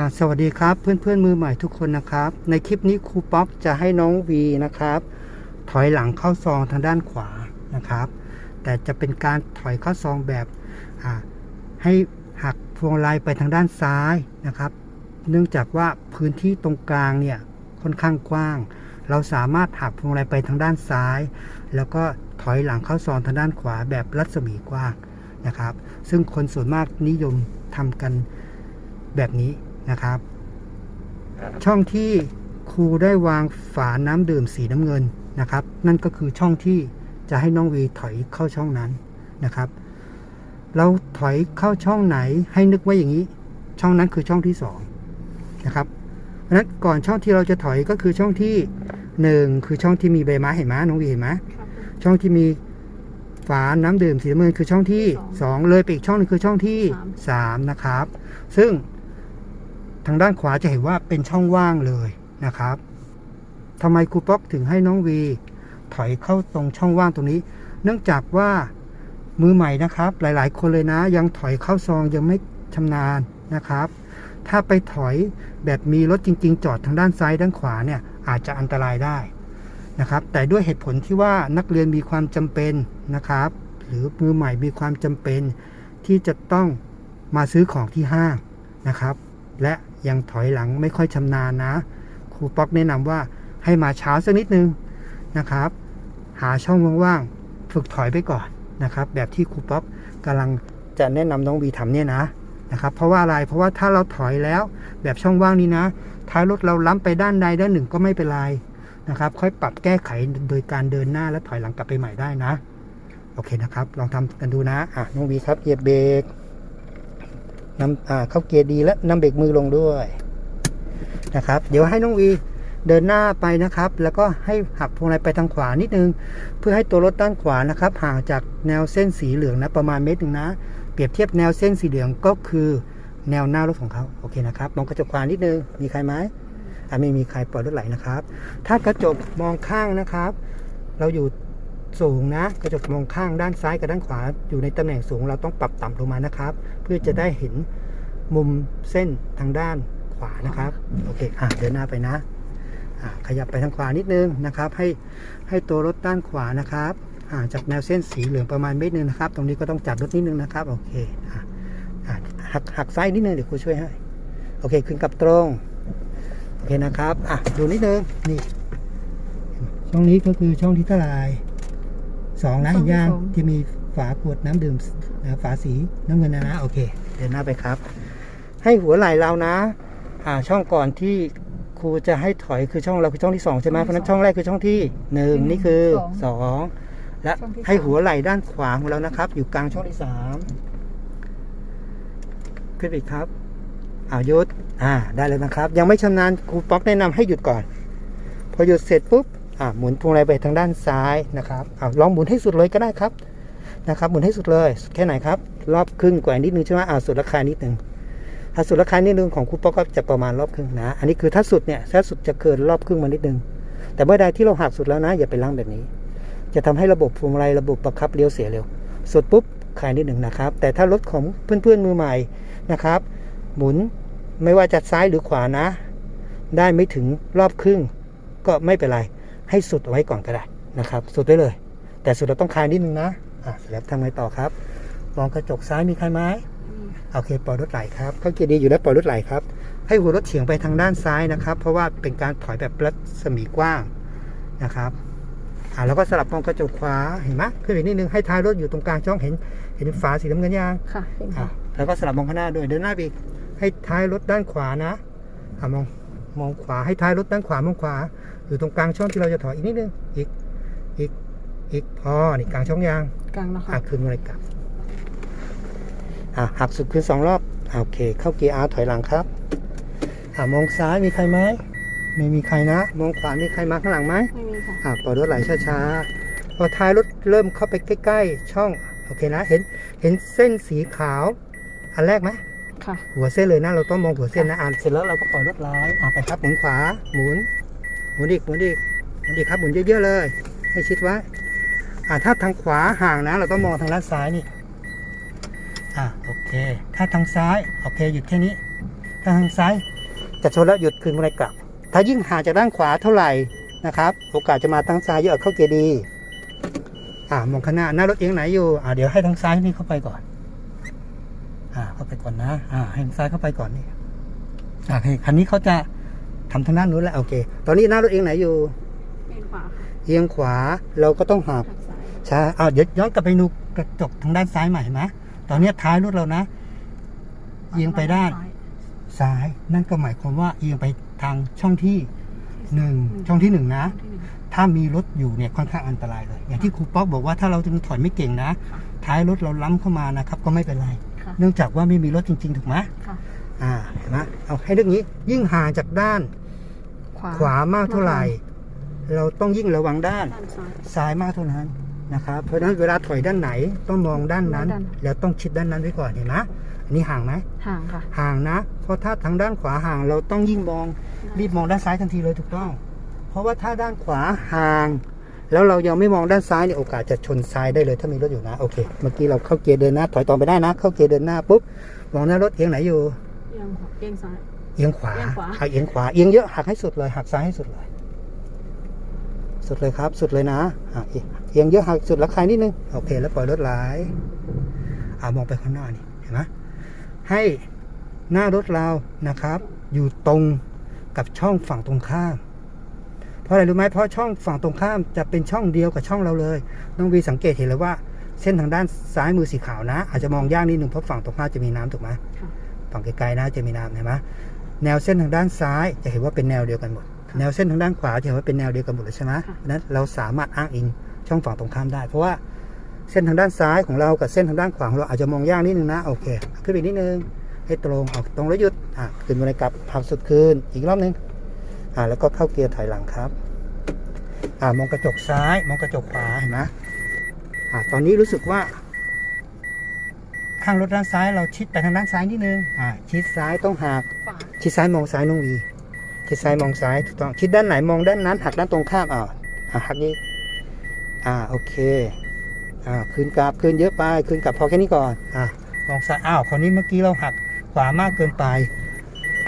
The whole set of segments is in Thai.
ครับสวัสดีครับเพื่อนเพื่อนมือใหม่ทุกคนนะครับ ในคลิปนี้ครูป๊อปจะให้น้องวีนะครับ ถอยหลังเข้าซองทางด้านขวานะครับ แต่จะเป็นการถอยเข้าซองแบบให้หักพวงมาลัยไปทางด้านซ้ายนะครับ เนื่องจากว่าพื้นที่ตรงกลางเนี่ยค่อนข้างกว้าง เราสามารถหักพวงมาลัยไปทางด้านซ้าย แล้วก็ถอยหลังเข้าซองทางด้านขวาแบบรัศมีกว้างนะครับ ซึ่งคนส่วนมากนิยมทำกันแบบนี้ นะครับ ช่องที่ครูได้วางฝาน้ำดื่มสีน้ำเงินนะครับ นั่นก็คือช่องที่จะให้น้องวีถอยเข้าช่องนั้นนะครับ เราถอยเข้าช่องไหนให้นึกไว้อย่างนี้ ช่องนั้นคือช่องที่สองนะครับเพราะฉะนั้นก่อนช่องที่เราจะถอยก็คือช่องที่หนึ่งคือช่องที่มีใบไม้เห็นไหมน้องวีเห็นไหมช่องที่มีฝาน้ำดื่มสีน้ำเงินคือช่องที่สอง2เลยไปอีกช่องหนึงคือช่องที่สาม3นะครับ ซึ่ง ทางด้านขวาจะเห็นว่าเป็นช่องว่างเลยนะครับทำไมครูป๊อกถึงให้น้องวีถอยเข้าตรงช่องว่างตรงนี้ เนื่องจากว่ามือใหม่นะครับ หลายๆ คนเลยนะ ยังถอยเข้าซองยังไม่ชำนาญนะครับ ถ้าไปถอยแบบมีรถจริง ๆ จอดทางด้านซ้ายด้านขวาเนี่ยอาจจะอันตรายได้นะครับ แต่ด้วยเหตุผลที่ว่านักเรียนมีความจำเป็นนะครับ หรือมือใหม่มีความจำเป็นที่จะต้องมาซื้อของที่ห้างนะครับ และ ยังถอยหลังไม่ค่อยชำนาญนะ ครูป๊อกแนะนำว่าให้มาเช้าสักนิดนึงนะครับ หาช่องว่างๆฝึกถอยไปก่อนนะครับ แบบที่ครูป๊อกกำลังจะแนะนำน้องวีทำเนี่ยนะนะครับ เพราะว่าอะไรเพราะว่าถ้าเราถอยแล้วแบบช่องว่างนี้นะ ท้ายรถเราล้ำไปด้านใดด้านหนึ่งก็ไม่เป็นไรนะครับ ค่อยปรับแก้ไขโดยการเดินหน้าและถอยหลังกลับไปใหม่ได้นะ โอเคนะครับ ลองทำกันดูนะอะน้องวีครับเหยียบเบรก นำเข้าเกียร์ดีและนำเบรกมือลงด้วยนะครับ เดี๋ยวให้น้องวีเดินหน้าไปนะครับ แล้วก็ให้หักพวงมาลัยไปทางขวานิดนึง เพื่อให้ตัวรถด้านขวานะครับ ห่างจากแนวเส้นสีเหลืองนะประมาณเมตรหนึ่งนะ เปรียบเทียบแนวเส้นสีเหลืองก็คือแนวหน้ารถของเขาโอเคนะครับ มองกระจกขวานิดนึง มีใครไหมอะไม่มีใครปล่อยรถไหลนะครับ ถ้ากระจกมองข้างนะครับ เราอยู่ สูงนะ กระจกมองข้างด้านซ้ายกับด้านขวา อยู่ในตำแหน่งสูงเราต้องปรับต่ำลงมานะครับ เพื่อจะได้เห็นมุมเส้นทางด้านขวานะครับ โอเคอะเดินหน้าไปนะอะขยับไปทางขวานิดนึงนะครับ ให้ให้ตัวรถด้านขวานะครับห่างจากแนวเส้นสีเหลืองประมาณเมตรนึงนะครับ ตรงนี้ก็ต้องจับรถนิดนึงนะครับ โอเคอะอะหักหักซ้ายนิดนึงเดี๋ยวครูช่วยให้โอเคขึ้นกับตรงโอเคนะครับอะดูนิดนึงนี่ช่องนี้ก็คือช่องที่เท่าไหร่ สองนะช่เห็อนงที่ย่างสองที่มีฝาขวดน้ำดื่มนะฝาสีน้ำเงินนะนะโอเค เดินหน้าไปครับ ให้หัวไหล่เรานะอ่าช่องก่อนที่ครูจะให้ถอยคือช่องเราคือช่องที่สองใช่ไหมเพราะฉะนั้นช่องแรกคือช่องที่หนึ่งนี่คือสองและช่องที่ให้สามหัวไหล่ด้านขวาของเรานะครับ อยู่กลางช่องที่สามขึ้นไปอีกครับอ่าหยุดอ่าได้แล้วนะครับ ยังไม่ชำนาญครูป๊อกแนะนำให้หยุดก่อน พอหยุดเสร็จปุ๊บอ่า หมุนพวงมาลัยไปทางด้านซ้ายนะครับอาลองหมุนให้สุดเลยก็ได้ครับนะครับหมุนให้สุดเลยสุดแค่ไหนครับรอบครึ่งกว่านิดนึงใช่ไหมอ่าสุดราคานิดนึงถ้าสุดราคานิดนึงของครูป๊อกก็จะประมาณรอบครึ่งนะ อันนี้คือถ้าสุดเนี่ยถ้าสุดจะเกินรอบครึ่งมานิดนึง แต่เมื่อใดที่เราหักสุดแล้วนะ อย่าไปล้างแบบนี้ จะทำให้ระบบพวงมาลัยระบบประคับเลี้ยวเสียเร็ว สุดปุ๊บคลายนิดหนึ่งนะครับ แต่ถ้ารถของเพื่อนๆมือใหม่นะครับ หมุนไม่ว่าจะซ้ายหรือขวานะ ได้ไม่ถึงรอบครึ่งก็ไม่เป็นไร ให้สุดเอาไว้ก่อนก็ได้นะครับ สุดไว้เลย แต่สุดเราต้องคลายนิดนึงนะอะเสร็จแล้วทำไงต่อครับมองกระจกซ้ายมีใครไหมโอเคปล่อยรถไหลครับเขาเกียร์ดีอยู่แล้วปล่อยรถไหลครับ ให้หัวรถเฉียงไปทางด้านซ้ายนะครับ เพราะว่าเป็นการถอยแบบรัศมีกว้างนะครับอ่าแล้วก็สลับมองกระจกขวาเห็นไหมขึ้นไปนิดนึงให้ท้ายรถอยู่ตรงกลางช่องเห็น เห็นฝาสีน้ำเงินยังค่ะเป็นอะค่ะแล้วก็สลับมองข้างหน้าด้วยเดินหน้าไปอีกให้ท้ายรถด้านขวานะอ่ามองมองขวาให้ท้ายรถด้านขวามองขวา อยู่ตรงกลางช่องที่เราจะถอยอีกนิดนึง อีก อีก อีกพอนี่กลางช่องยางกลางแล้วค่ะหักคืนมาเลยกลับอะหักสุดคืนสองรอบอะโอเค เข้าเกียร์อาถอยหลังครับอ่ามองซ้ายมีใครไหมไม่มีใครนะ มองขวามีใครมาข้างหลังไหมไม่มีค่ะอ่าปล่อยรถไหลช้าๆพอท้ายรถเริ่มเข้าไปใกล้ๆ ช่อง โอเคนะ เห็น เห็นเส้นสีขาว อันแรกไหมค่ะ หัวเส้นเลยนะ เราต้องมองหัวเส้นนะอ่านเสร็จแล้วเราก็ปล่อยรถไหลอ่าไปครับหมุนขวา หมุน หมุนอีกหมุนอีกหมุนอีกครับหมุนเยอะๆเลย ให้ชิดไว้อ่าถ้าทางขวาห่างนะ เราต้องมองทางด้านซ้ายนี่อ่าโอเค ถ้าทางซ้ายโอเคหยุดแค่นี้ ถ้าทางซ้ายจะชนแล้วหยุดคืนวงในกลับ ถ้ายิ่งห่างจากด้านขวาเท่าไหร่นะครับ โอกาสจะมาทางซ้ายเยอะเข้าเกียร์ดีอ่ามองข้างหน้าหน้ารถเอียงไหนอยู่อ่าเดี๋ยวให้ทางซ้ายนี่เข้าไปก่อนอ่าเข้าไปก่อนนะอ่าให้ทางซ้ายเข้าไปก่อนนี่อ่าคันนี้เขาจะ ทำทางด้านนู้นแล้วโอเค ตอนนี้หน้ารถเอียงไหนอยู่เป็นขวาค่ะเอียงขวาเราก็ต้องหักหักซ้ายใช่อ้าวเดี๋ยวย้อนกลับไปดูกระจกทางด้านซ้ายใหม่เห็นไหมตอนนี้ท้ายรถเรานะ เอียงไปด้านซ้ายซ้าย นั่นก็หมายความว่าเอียงไปทางช่องที่หนึ่งช่องที่หนึ่งนะที่หนึ่งถ้ามีรถอยู่เนี่ยค่อนข้างอันตรายเลย อย่างที่ครูป๊อกบอกว่าถ้าเราจึงถอยไม่เก่งนะค่ะท้ายรถเราล้ำเข้ามานะครับ ก็ไม่เป็นไรค่ะเนื่องจากว่าไม่มีรถจริง ๆ ถูกไหมค่ะ อ่าเห็นไหมเอาให้เรื่องนี้ ยิ่งห่างจากด้านขวาขวามากเท่าไหร่ เราต้องยิ่งระวังด้านด้านซ้ายซ้ายมากเท่านั้นนะครับ เพราะฉะนั้นเวลาถอยด้านไหนต้องมองด้านนั้นด้านแล้วต้องชิดด้านนั้นไว้ก่อนเห็นไหมอันนี้ห่างไหมห่างค่ะห่างนะ เพราะถ้าทางด้านขวาห่างเราต้องยิ่งมองรีบมองด้านซ้ายทันทีเลยถูกต้อง เพราะว่าถ้าด้านขวาห่าง แล้วเรายังไม่มองด้านซ้ายเนี่ยโอกาสจะชนซ้ายได้เลยถ้ามีรถอยู่นะโอเค เมื่อกี้เราเข้าเกียร์เดินหน้าถอยต่อไปได้นะ เข้าเกียร์เดินหน้าปุ๊บมองหน้ารถเอียงไหนอยู่ เอียงขวาเอียงซ้าย เอียงขวาเอียงขวา หักเอียงขวา เอียงเยอะหักให้สุดเลย หักซ้ายให้สุดเลย สุดเลยครับ สุดเลยนะหักเอียงเอียงเยอะหักสุดแล้วคลายนิดนึง โอเค แล้วปล่อยรถไหลอ่ามองไปข้างหน้านี่ เห็นไหมให้หน้ารถเรานะครับ อยู่ตรงกับช่องฝั่งตรงข้าม เพราะอะไรรู้ไหมเพราะช่องฝั่งตรงข้ามจะเป็นช่องเดียวกับช่องเราเลย น้องวีสังเกตเห็นเลยว่า เส้นทางด้านซ้ายมือสีขาวนะ อาจจะมองยากนิดนึงเพราะฝั่งตรงข้ามจะมีน้ำถูกไหมค่ะ ฝั่งไกลๆนะจะมีน้ำเห็นไหมแนวเส้นทางด้านซ้ายจะเห็นว่าเป็นแนวเดียวกันหมด แนวเส้นทางด้านขวาจะเห็นว่าเป็นแนวเดียวกันหมดเลยใช่ไหมนั้นเราสามารถอ้างอิงช่องฝั่งตรงข้ามได้ เพราะว่าเส้นทางด้านซ้ายของเรากับเส้นทางด้านขวาของเราอาจจะมองยากนิดนึงนะโอเค ขึ้นไปนิดนึงให้ตรงออกตรงแล้วหยุดอะขึ้นมาเลยกลับพับสุดคืนอีกรอบนึงอ่าแล้วก็เข้าเกียร์ถอยหลังครับอ่ามองกระจกซ้าย มองกระจกขวาเห็นไหมอ่าตอนนี้รู้สึกว่า ข้างรถด้านซ้ายเราชิดไปทางด้านซ้ายนิดนึงอ่าชิดซ้ายต้องหักขวาชิดซ้ายมองซ้ายน้องวี ชิดซ้ายมองซ้ายถูกต้อง ชิดด้านไหนมองด้านนั้นหักด้านตรงข้ามอ่าอ่าหักนี้อ่าโอเคอ่าคืนกลับคืนเยอะไปคืนกลับพอแค่นี้ก่อนอ่ามองซ้ายอ้าวคราวนี้เมื่อกี้เราหักขวามากเกินไป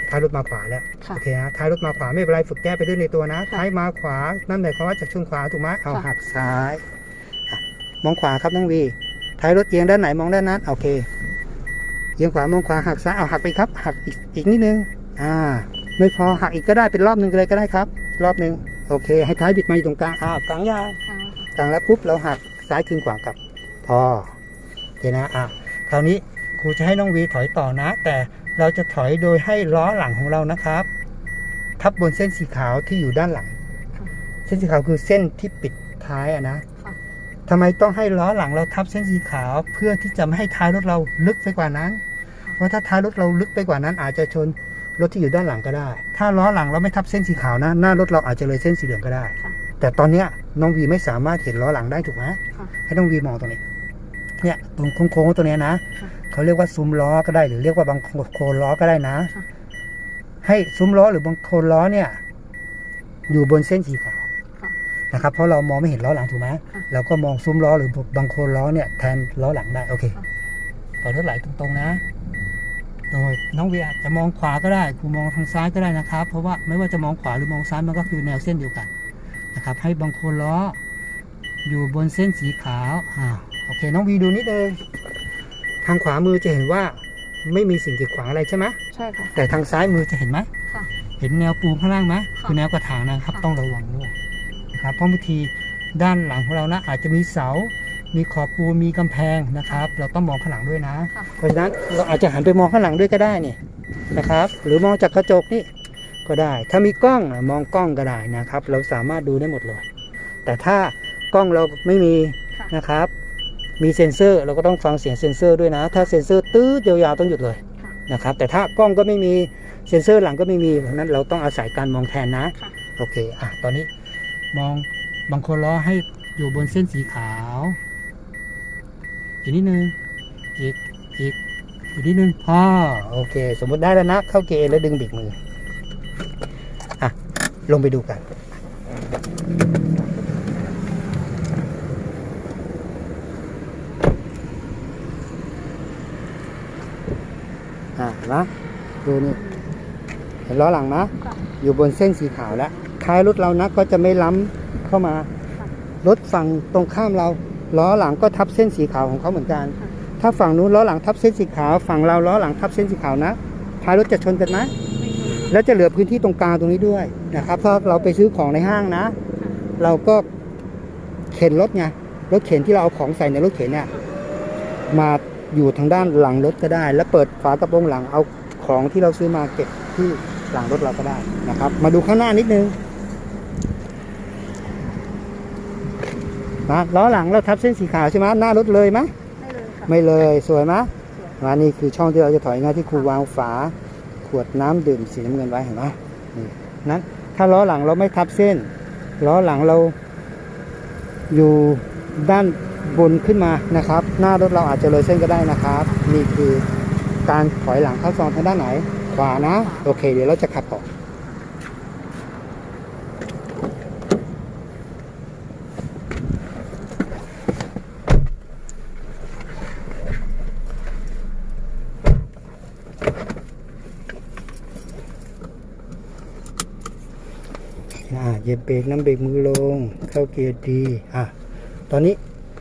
ท้ายรถมาขวาแล้วค่ะโอเคนะท้ายรถมาขวาไม่เป็นไรฝึกแก้ไปด้วยในตัวนะท้ายมาขวานั่นหมายความว่าจะชนขวาถูกไหมเอาค่ะหักซ้ายอะมองขวาครับน้องวี ท้ายรถเอียงด้านไหนมองด้านนั้นโอเคเอียงขวามองขวาหักซ้ายเอาหักไปครับ หักอีกอีกนิดนึงอ่า ไม่พอหักอีกก็ได้เป็นรอบหนึ่งเลยก็ได้ครับ รอบหนึ่งโอเค ให้ท้ายบิดมาอยู่ตรงกลางอ้าวกลางยางค่ะกลางแล้วปุ๊บเราหักซ้ายคืนขวากลับพอโอเคนะอะคราวนี้ครูจะให้น้องวีถอยต่อนะ แต่เราจะถอยโดยให้ล้อหลังของเรานะครับ ทับบนเส้นสีขาวที่อยู่ด้านหลังค่ะเส้นสีขาวคือเส้นที่ปิดท้ายอะนะค่ะ ทำไมต้องให้ล้อหลังเราทับเส้นสีขาว เพื่อที่จะไม่ให้ท้ายรถเราลึกไปกว่านั้น เพราะถ้าท้ายรถเราลึกไปกว่านั้น อาจจะชนรถที่อยู่ด้านหลังก็ได้ ถ้าล้อหลังเราไม่ทับเส้นสีขาวนะหน้ารถเราอาจจะเลยเส้นสีเหลืองก็ได้ แต่ตอนเนี้ยน้องวีไม่สามารถเห็นล้อหลังได้ถูกไหมให้น้องวีมองตรงนี้เนี่ยตรงโค้งๆตัวนี้นะเขาเรียกว่าซุ้มล้อก็ได้หรือเรียกว่าบังโคลนล้อก็ได้นะ ให้ซุ้มล้อหรือบังโคลนล้อเนี่ย อยู่บนเส้นสีขาว นะครับเพราะเรามองไม่เห็นล้อหลังถูกไหมค่ะเราก็มองซุ้มล้อหรือบังโคลนล้อเนี่ยแทนล้อหลังได้โอเคค่ะปล่อยรถไหลตรงๆนะ โดยน้องเวียจะมองขวาก็ได้ครูมองทางซ้ายก็ได้นะครับ เพราะว่าไม่ว่าจะมองขวาหรือมองซ้ายมันก็คือแนวเส้นเดียวกันนะครับ ให้บังโคลนล้ออยู่บนเส้นสีขาวอ่าโอเค น้องวีดูนิดนึงทางขวามือจะเห็นว่าไม่มีสิ่งกีดขวางอะไรใช่ไหมใช่ค่ะแต่ทางซ้ายมือจะเห็นไหมค่ะเห็นแนวปูนข้างล่างไหมค่ะคือแนวกระถางนะครับค่ะต้องระวังด้วย นะครับเพราะบางทีด้านหลังของเรานะอาจจะมีเสา มีขอบปูนมีกำแพงนะครับ เราต้องมองข้างหลังด้วยนะ ค่ะ เพราะฉะนั้นเราอาจจะหันไปมองข้างหลังด้วยก็ได้นี่นะครับ หรือมองจากกระจกนี่ก็ได้ ถ้ามีกล้องอะมองกล้องก็ได้นะครับ เราสามารถดูได้หมดเลย แต่ถ้ากล้องเราไม่มีค่ะ นะครับ มีเซ็นเซอร์เราก็ต้องฟังเสียงเซ็นเซอร์ด้วยนะ ถ้าเซ็นเซอร์ตื้อยาวๆต้องหยุดเลยค่ะนะครับ แต่ถ้ากล้องก็ไม่มีเซ็นเซอร์หลังก็ไม่มีเพราะฉะนั้นเราต้องอาศัยการมองแทนนะ ค่ะ โอเค อะ ตอนนี้ มองบางคนล้อให้อยู่บนเส้นสีขาว อีกนิดนึง อีก อีก อีกนิดนึงพอโอเค สมมุติได้แล้วนะ เข้าเกณฑ์แล้วดึงบรกมือ อะ ลงไปดูกันอะนะ ดูนี่เห็นล้อหลังนะ อยู่บนเส้นสีขาวแล้ว ท้ายรถเรานะก็จะไม่ล้ำเข้ามาค่ะรถฝั่งตรงข้ามเรา ล้อหลังก็ทับเส้นสีขาวของเขาเหมือนกันค่ะถ้าฝั่งนู้นล้อหลังทับเส้นสีขาว ฝั่งเราล้อหลังทับเส้นสีขาวนะท้ายรถจะชนกันไหมไม่เคยแล้วจะเหลือพื้นที่ตรงกลางตรงนี้ด้วยนะครับถ้าเราไปซื้อของในห้างนะ เราก็เข็นรถไงรถเข็นที่เราเอาของใส่ในรถเข็นเนี่ยมาอยู่ทางด้านหลังรถก็ได้ แล้วเปิดฝากระโปรงหลังเอาของที่เราซื้อมาเก็บที่หลังรถเราก็ได้นะครับ มาดูข้างหน้านิดนึง มาล้อหลังเราทับเส้นสีขาวใช่ไหมหน้ารถเลยไหมไม่เลยค่ะ ไม่เลยสวยไหมสวยมานี่คือช่องที่เราจะถอยง่ายที่ครูวางฝา ขวดน้ำดื่มสีน้ำเงินไว้เห็นไหมนี่นั้นถ้าล้อหลังเราไม่ทับเส้นล้อหลังเราอยู่ด้านบนขึ้นมานะครับ หน้ารถเราอาจจะเลยเส้นก็ได้นะครับ นี่คือการถอยหลังเข้าซองทางด้านไหนขวานะ โอเค เดี๋ยวเราจะขับต่ออ่าเห ยียบเบรกน้ำเบรกมือลง เข้าเกียร์ดีอะตอนนี้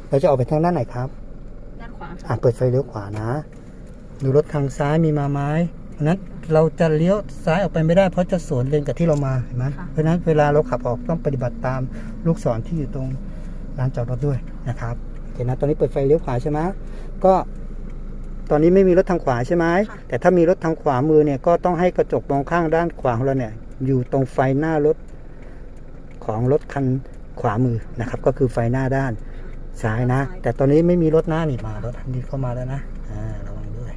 เราจะออกไปทางด้านไหนครับ ด้านขวาอะเปิดไฟเลี้ยวขวานะ ดูรถทางซ้ายมีมาไหมเพราะฉะนั้นเราจะเลี้ยวซ้ายออกไปไม่ได้เพราะจะสวนเลนกับที่เรามาเห็นไหมเพราะฉะนั้นเวลาเราขับออกต้องปฏิบัติตามลูกศรที่อยู่ตรงลานจอดรถด้วยนะครับโอเคนะตอนนี้เปิดไฟเลี้ยวขวาใช่ไหมก็ตอนนี้ไม่มีรถทางขวาใช่ไหม แต่ถ้ามีรถทางขวามือเนี่ยก็ต้องให้กระจกมองข้างด้านขวาของเราเนี่ยอยู่ตรงไฟหน้ารถ ของรถคันขวามือนะครับ ก็คือไฟหน้าด้านซ้ายนะ แต่ตอนนี้ไม่มีรถหน้านี่มารถคันนี้เข้ามาแล้วนะอ่าระวังด้วย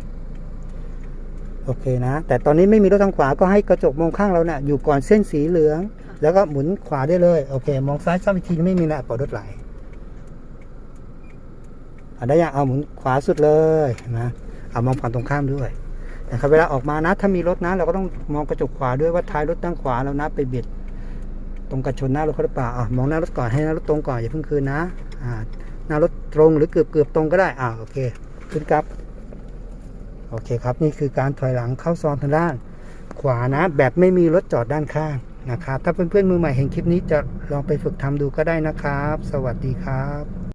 โอเคนะ แต่ตอนนี้ไม่มีรถทางขวาก็ให้กระจกมองข้างเราเนี่ยอยู่ก่อนเส้นสีเหลือง แล้วก็หมุนขวาได้เลยโอเค มองซ้ายซ้ำอีกทีไม่มีนะปล่อยรถไหลเอาได้ยังเอาหมุนขวาสุดเลยนะเอามองฝั่งตรงข้ามด้วยนะครับเวลาออกมานะถ้ามีรถนะเราก็ต้องมองกระจกขวาด้วยว่าท้ายรถด้านขวาเรานะไปเบียด ตรงกับชนหน้ารถเขาหรือเปล่าอะมองหน้ารถก่อนให้หน้ารถตรงก่อนอย่าเพิ่งคืนนะอ่าหน้ารถตรงหรือเกือบเกือบตรงก็ได้อ่าโอเคขึ้นครับโอเคครับนี่คือการถอยหลังเข้าซองทางด้าน ขวานะแบบไม่มีรถจอดด้านข้างนะครับถ้าเพื่อนๆมือใหม่เห็นคลิปนี้จะลองไปฝึกทำดูก็ได้นะครับ สวัสดีครับ